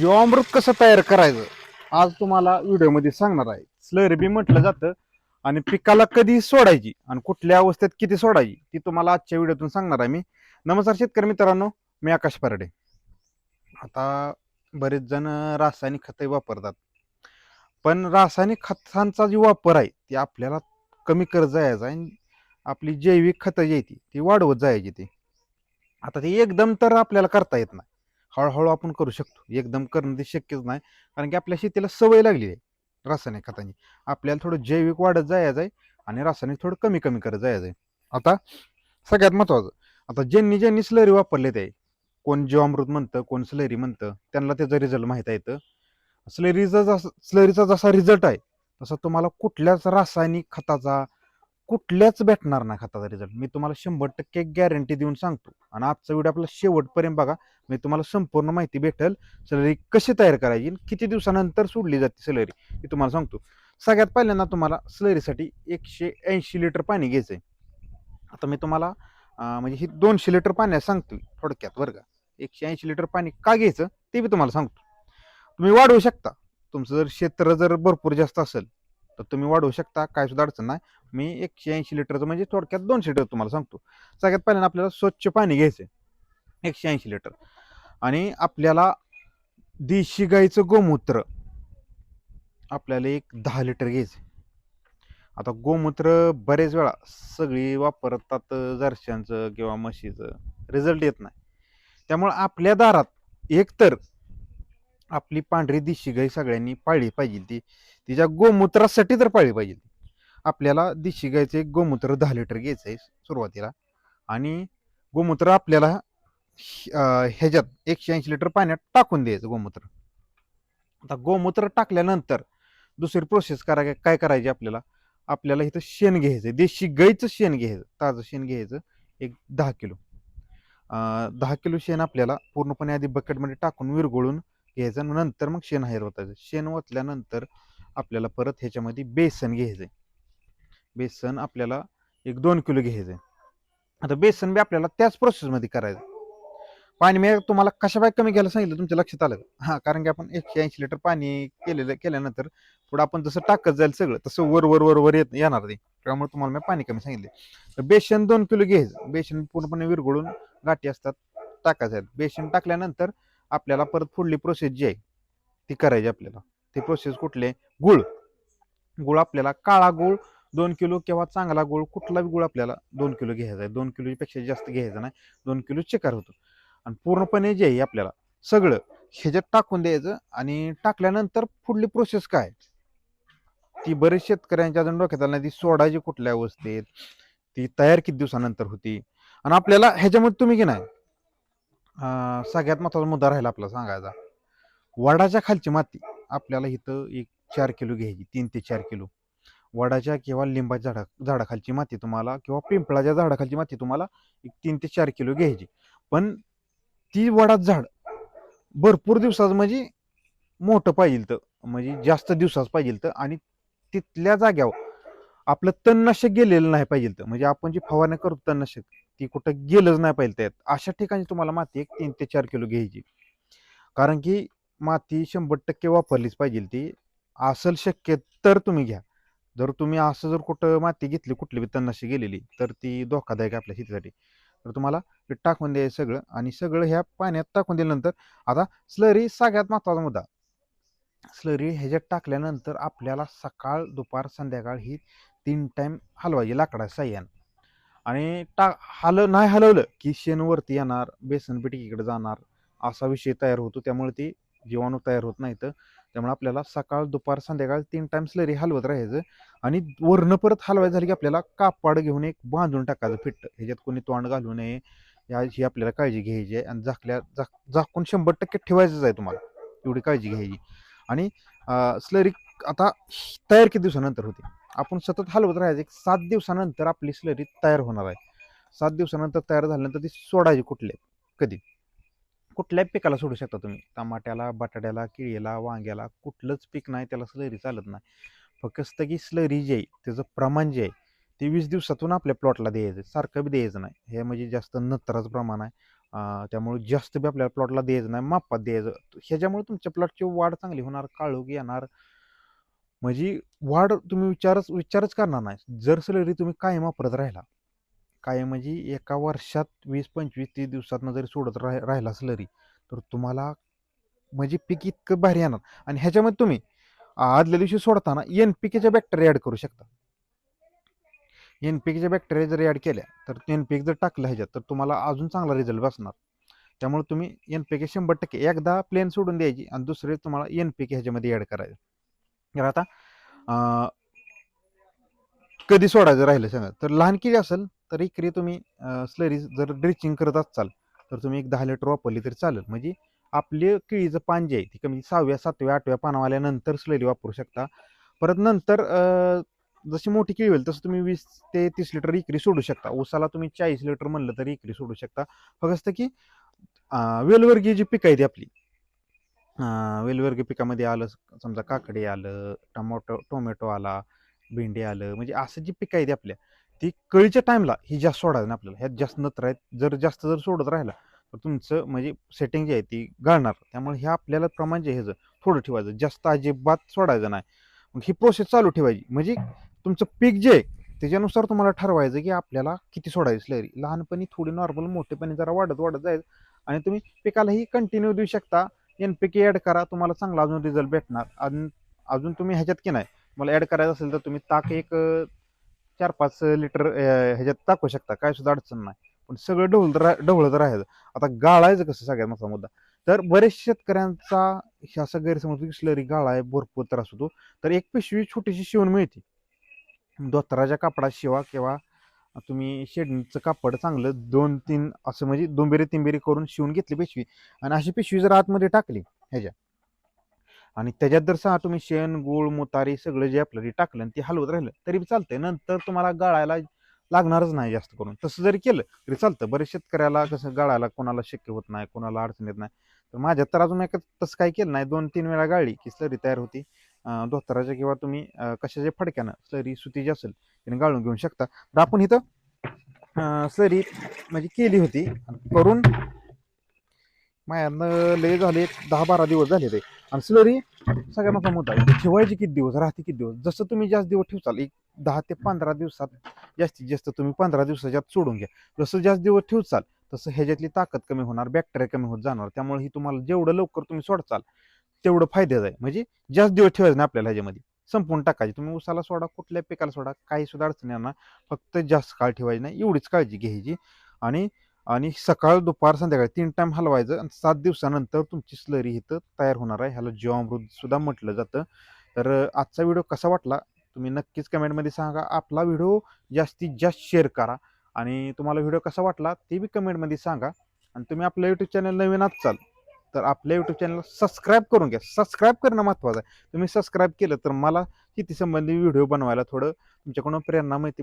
जीवामृत कसं तयार करायचं आज तुम्हाला व्हिडिओमध्ये सांगणार आहे. स्लरी बी म्हटलं जातं आणि पिकाला कधी सोडायची आणि कुठल्या अवस्थेत किती सोडायची ती तुम्हाला आजच्या व्हिडिओतून सांगणार आहे मी. नमस्कार शेतकरी मित्रांनो मी आकाश परडे. आता बरेच जण रासायनिक खतही वापरतात. पण रासायनिक खतांचा जी वापर आहे ती आपल्याला कमी करत जायचा आहे आणि आपली जैविक खतं जी आहे ती ती वाढवत जायची ती. आता ती एकदम तर आपल्याला करता येत नाही. हळूहळू आपण करू शकतो. एकदम करणं ते शक्यच नाही. कारण की आपल्या शेतीला सवय लागली आहे रासायनिक खतांची आपल्याला थोडं जैविक वाढत जायचं आहे आणि रासायनिक थोडं कमी कमी करत जायचं आहे आता सगळ्यात महत्त्वाचं आता ज्यांनी ज्यांनी स्लरी वापरले ते कोण जीवामृत म्हणतं कोण स्लरी म्हणतं त्यांना त्याचा रिझल्ट माहीत येतं स्लरीचा जसा स्लरीचा जसा रिझल्ट आहे तसा तुम्हाला कुठल्याच रासायनिक खताचा कुठल्याच भेटणार नाही खताचा रिझल्ट मी तुम्हाला शंभर टक्के गॅरंटी देऊन सांगतो. आणि आजचा व्हिडिओ आपला शेवटपर्यंत बघा. मी तुम्हाला संपूर्ण माहिती भेटेल. सलरी कशी तयार करायची किती दिवसानंतर सोडली जाते सलरी हे तुम्हाला सांगतो. सगळ्यात पहिल्यांदा तुम्हाला स्लरीसाठी एकशे ऐंशी लिटर पाणी घ्यायचं आहे आता मी तुम्हाला म्हणजे ही दोनशे लिटर पाण्यात सांगतो थोडक्यात बरं का. एकशे ऐंशी लिटर पाणी का घ्यायचं ते बी तुम्हाला सांगतो. तुम्ही वाढवू शकता. तुमचं जर क्षेत्र जर भरपूर जास्त असेल तर तुम्ही वाढवू शकता काय सुद्धा अडचण नाही. मी एकशे ऐंशी लिटरचं म्हणजे थोडक्यात दोनशे लिटर तुम्हाला सांगतो. सगळ्यात पहिल्यांदा आपल्याला स्वच्छ पाणी घ्यायचं आहे एकशे ऐंशी लिटर. आणि आपल्याला देशी गाईचं गोमूत्र. आपल्याला एक दहा लिटर घ्यायचं आता गोमूत्र बरेच वेळा सगळी वापरतात जर्शांचं किंवा म्हशीचं. रिझल्ट येत नाही. त्यामुळं आपल्या दारात एकतर आपली पांढरी देशी गाई सगळ्यांनी पाळली पाहिजे ती. तिच्या गोमूत्रासाठी तर पाळली पाहिजे. आपल्याला देशी गाईचं एक गोमूत्र दहा लिटर घ्यायचं आहे सुरुवातीला. आणि गोमूत्र आपल्याला ह्याच्यात एकशे ऐंशी लिटर पाण्यात टाकून द्यायचं गोमूत्र. आता गोमूत्र टाकल्यानंतर दुसरी प्रोसेस करा काय करायची आपल्याला? आपल्याला इथं शेण घ्यायचं देशी गाईचं शेण घ्यायचं ताजं शेण घ्यायचं एक दहा किलो. दहा किलो शेण आपल्याला पूर्णपणे आधी बकेटमध्ये टाकून विरघळून घ्यायचं नंतर मग शेण हायर होतायचं शेण ओतल्यानंतर आपल्याला परत ह्याच्यामध्ये बेसन घ्यायचं आहे बेसन आपल्याला एक दोन किलो घ्यायचं आहे आता बेसन बी आपल्याला त्याच प्रोसेसमध्ये करायचं पाणी मी तुम्हाला कशा बाय कमी घ्यायला सांगितलं तुमच्या लक्षात आलं हां हा कारण की आपण एकशे ऐंशी लिटर पाणी केलेलं केल्यानंतर पुढं आपण जसं टाकत जाईल सगळं तसं वर वर वर वर येत येणार ते. त्यामुळे तुम्हाला मी पाणी कमी सांगितले तर बेसन दोन किलो घ्यायचं. बेसन पूर्णपणे विरघळून गाठी असतात टाकायचं बेसन टाकल्यानंतर आपल्याला परत पुढली प्रोसेस जी आहे ती करायची आपल्याला. ते प्रोसेस कुठले? गुळ. गुळ आपल्याला काळा गुळ दोन किलो किंवा चांगला गुळ कुठला गुळ आपल्याला दोन किलो घ्यायचा आहे. दोन किलोपेक्षा जास्त घ्यायचा नाही. दोन किलो चिकार होतो. आणि पूर्णपणे जे आहे आपल्याला सगळं ह्याच्यात टाकून द्यायचं आणि टाकल्यानंतर पुढली प्रोसेस काय? ती बरेच शेतकऱ्यांच्या अजून डोक्यात आलं नाही. ती सोडायची कुठल्या अवस्थेत? ती तयार किती दिवसानंतर होती? आणि आपल्याला ह्याच्यामध्ये तुम्ही की नाही सगळ्यात महत्त्वाचा मुद्दा राहिला आपला सांगायचा. वडाच्या खालची माती. आपल्याला इथं एक चार किलो घ्यायची तीन ते चार किलो. वडाच्या किंवा लिंबाच्या झाडा झाडाखालची माती तुम्हाला किंवा पिंपळाच्या झाडाखालची माती तुम्हाला एक तीन ते चार किलो घ्यायची. पण ती वडात झाड भरपूर दिवसाचं म्हणजे मोठं पाहिजे तर म्हणजे जास्त दिवसाच पाहिजे तर आणि तिथल्या जाग्यावर आपलं तणनाशक गेलेलं नाही पाहिजे तर म्हणजे आपण जी फवारणी करतो तणनाशक ती कुठं गेलंच नाही पाहिजे त्यात अशा ठिकाणी तुम्हाला माती एक तीन ते चार किलो घ्यायची. कारण की माती शंभर टक्के वापरलीच पाहिजे ती. असेल शक्य तर तुम्ही घ्या. जर तुम्ही असं जर कुठं माती घेतली कुठली बी तन्नाशी गेलेली तर ती धोकादायक आहे आपल्या शेतीसाठी. तर तुम्हाला टाकून द्यायचं सगळं आणि सगळं ह्या पाण्यात टाकून दिल्यानंतर आता स्लरी सगळ्यात महत्त्वाचा मुद्दा. स्लरी ह्याच्यात टाकल्यानंतर आपल्याला सकाळ दुपार संध्याकाळ ही तीन टाईम हलवायची लाकडा साह्यानं आणि टा हल नाही हलवलं की शेणवरती येणार बेसन पीठ इकडे जाणार असा विषय तयार होतो. त्यामुळे ती जीवाणू तयार होत नाही तर त्यामुळे आपल्याला सकाळ दुपार संध्याकाळ तीन टाइम स्लरी हलवत राहायचं आणि वरनं परत हलवायचं झालं की आपल्याला कापड घेऊन एक बांधून टाकायचं फिट्ट. ह्याच्यात कोणी तोंड घालू नये. याची आपल्याला काळजी घ्यायची आहे आणि झाकल्या झाक झाकून शंभर टक्के ठेवायचंच आहे तुम्हाला. एवढी काळजी घ्यायची. आणि स्लरी आता तयार किती दिवसानंतर होते? आपण सतत हलवत राहायचं एक सात दिवसानंतर आपली स्लरी तयार होणार आहे. सात दिवसानंतर तयार झाल्यानंतर ती सोडायची कुठले? कधी? कुठल्याही पिकाला सोडू शकता तुम्ही. टमाट्याला बटाट्याला केळीला वांग्याला कुठलंच पीक नाही त्याला स्लरी चालत नाही. फक्त की स्लरी जे आहे त्याचं प्रमाण जे आहे ते वीस दिवसातून आपल्या प्लॉटला द्यायचं सारखं बी द्यायचं नाही. हे म्हणजे जास्त नत्राचं प्रमाण आहे. त्यामुळे जास्त बी आपल्याला प्लॉटला द्यायचं नाही मापात द्यायचं. ह्याच्यामुळे तुमच्या प्लॉटची वाढ चांगली होणार काळोख येणार. म्हणजे वाढ तुम्ही विचारच विचारच करणार नाही. जर सलरी तुम्ही कायम वापरत राहिला काय म्हणजे एका वर्षात वीस पंचवीस तीस दिवसातनं जरी सोडत राह राहिला सलरी तर तुम्हाला म्हणजे पीक इतकं भारी येणार. आणि ह्याच्यामध्ये तुम्ही आदल्या दिवशी सोडताना एन पी केच्या बॅक्टेरिया ॲड करू शकता. एन पी केच्या बॅक्टेरिया जर ॲड केल्या तर एन पी जर टाकलं ह्याच्यात तर तुम्हाला अजून चांगला रिझल्ट बसणार. त्यामुळे तुम्ही एन पी के शंभर टक्के एकदा प्लेन सोडून द्यायची आणि दुसरे तुम्हाला एन पी के ह्याच्यामध्ये ॲड करायचं. तर आता कधी सोडायचं राहिलं सांगा. तर लहान किडी असेल तर इकडे तुम्ही स्लरी जर ड्रिचिंग करत असाल तर तुम्ही एक दहा लिटर वापरली तरी चालेल. म्हणजे आपले केळीचं पान जे आहे ती कमी सहाव्या सातव्या आठव्या पानावाल्यानंतर स्लरी वापरू शकता. परत नंतर जशी मोठी केळी होईल तसं तुम्ही वीस ते तीस लिटर इकरी सोडू शकता. ऊसाला तुम्ही चाळीस लिटर म्हणलं तरी इकरी सोडू शकता. फक्त की वेलवर्गीय जी पिकं आहे ती आपली वेलवर्गीय पिकामध्ये आलं समजा काकडी आलं टमाटो टोमॅटो आला भेंडी आलं म्हणजे असं जी पिकं आहे ती आपल्या ती कळीच्या टाईमला ही जास्त सोडायचं नाही आपल्याला. ह्यात जास्त नत्र आहेत. जर जास्त जर सोडत राहिला तर तुमचं म्हणजे सेटिंग जी आहे ती गाळणार. त्यामुळे हे आपल्याला प्रमाण जे ह्याचं थोडं ठेवायचं. जास्त अजिबात सोडायचं नाही. मग ही प्रोसेस चालू ठेवायची. म्हणजे तुमचं पीक जे आहे त्याच्यानुसार तुम्हाला ठरवायचं की आपल्याला किती सोडायची लहरी लहानपणी थोडी नॉर्मल मोठेपणी जरा वाढत वाढत जायचं. आणि तुम्ही पिकालाही कंटिन्यू देऊ शकता. एन पी के ॲड करा. तुम्हाला चांगला अजून रिझल्ट भेटणार. अजून अजून तुम्ही ह्याच्यात की नाही? मला ॲड करायचं असेल तर तुम्ही ताक एक चार पाच लिटर ह्याच्यात टाकू शकता. काय सुद्धा अडचण नाही. पण सगळं ढवळत रा ढवळत राहायचं. आता गाळायचं कसं सगळ्यात मोठा मुद्दा? तर बरेच शेतकऱ्यांचा हे असा गैरसमज की स्लरी गाळाय भरपूर त्रास होतो. तर एक पिशवी छोटीशी शिवून मिळते. धोतराच्या कापडात शिवा किंवा तुम्ही शेडचं कापड चांगलं दोन तीन असं म्हणजे दोनबेरी तीनबेरी करून शिवून घेतली पिशवी. आणि अशी पिशवी जर आतमध्ये टाकली ह्याच्या आणि त्याच्यात जर सहा तुम्ही शेण गुळ मुतारी सगळं जे आपलं टाकलं आणि ते हलवत राहिलं तरी चालतंय. नंतर तुम्हाला गाळायला लागणारच नाही जास्त करून. तसं जरी केलं तरी चालतं. बरेच शेतकऱ्याला कसं गाळायला कोणाला शक्य होत नाही कोणाला अडचण येत नाही. तर माझ्यात तर अजून एक तसं काही केलं नाही. दोन तीन वेळा गाळली की स्लरी तयार होती. धोतराच्या किंवा तुम्ही कशाच्या फडक्यानं स्लरी सुती जी असेल तिने गाळून घेऊ शकता. तर आपण इथं स्लरी म्हणजे केली होती. करून माझ्यानं लय झाले दहा बारा दिवस झाले ते. आणि स्लरी सगळ्यात मोठा मुद्दा आहे. ठेवायची किती दिवस? राहते किती दिवस? जसं तुम्ही जास्त दिवस ठेवचाल एक दहा ते पंधरा दिवसात जास्तीत जास्त तुम्ही पंधरा दिवसाच्या आत सोडून घ्या. जसं जास्त दिवस ठेवचाल तसं ह्याच्यातली ताकद कमी होणार बॅक्टेरिया कमी होत जाणार. त्यामुळे ही तुम्हाला जेवढं लवकर तुम्ही सोडचाल तेवढं फायद्याचं आहे. म्हणजे जास्त दिवस ठेवायचं नाही आपल्याला ह्याच्यामध्ये. संपूर्ण टाकायची. तुम्ही उसाला सोडा कुठल्या पिकाला सोडा काही सुद्धा अडचण येणार फक्त जास्त काळ ठेवायची नाही एवढीच काळजी घ्यायची. आणि आणि सकाळ दुपार संध्याकाळी तीन टाइम हलवायचं आणि सात दिवसानंतर तुमची स्लरी इथं तयार होणार आहे. ह्याला जीवामृत सुद्धा म्हटलं जातं. तर आजचा व्हिडिओ कसा वाटला? तुम्ही नक्कीच कमेंटमध्ये सांगा. आपला व्हिडिओ जास्तीत जास्त शेअर करा. आणि तुम्हाला व्हिडिओ कसा वाटला ते बी कमेंटमध्ये सांगा. आणि तुम्ही आपलं यूट्यूब चॅनल नवीन असाल तर आपल्या यूट्यूब चॅनलला सबस्क्राईब करून घ्या. सबस्क्राईब करणं महत्त्वाचं आहे. तुम्ही सबस्क्राईब केलं तर मला शेतीसंबंधी व्हिडिओ बनवायला थोडं तुमच्याकडून प्रेरणा मिळते.